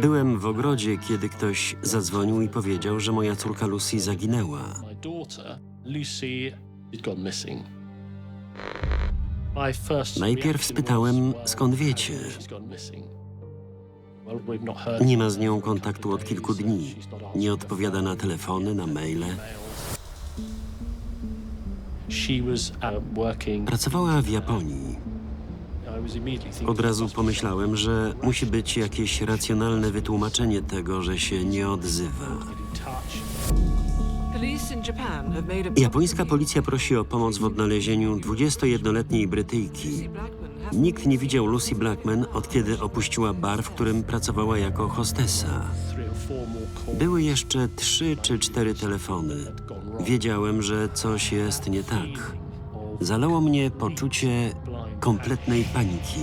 Byłem w ogrodzie, kiedy ktoś zadzwonił i powiedział, że moja córka Lucy zaginęła. Najpierw spytałem, skąd wiecie? Nie ma z nią kontaktu od kilku dni. Nie odpowiada na telefony, na maile. working. Pracowała w Japonii. Od razu pomyślałem, że musi być jakieś racjonalne wytłumaczenie tego, że się nie odzywa. Japońska policja prosi o pomoc w odnalezieniu 21-letniej Brytyjki. Nikt nie widział Lucy Blackman od kiedy opuściła bar, w którym pracowała jako hostesa. Były jeszcze trzy czy cztery telefony. Wiedziałem, że coś jest nie tak. Zalało mnie poczucie kompletnej paniki.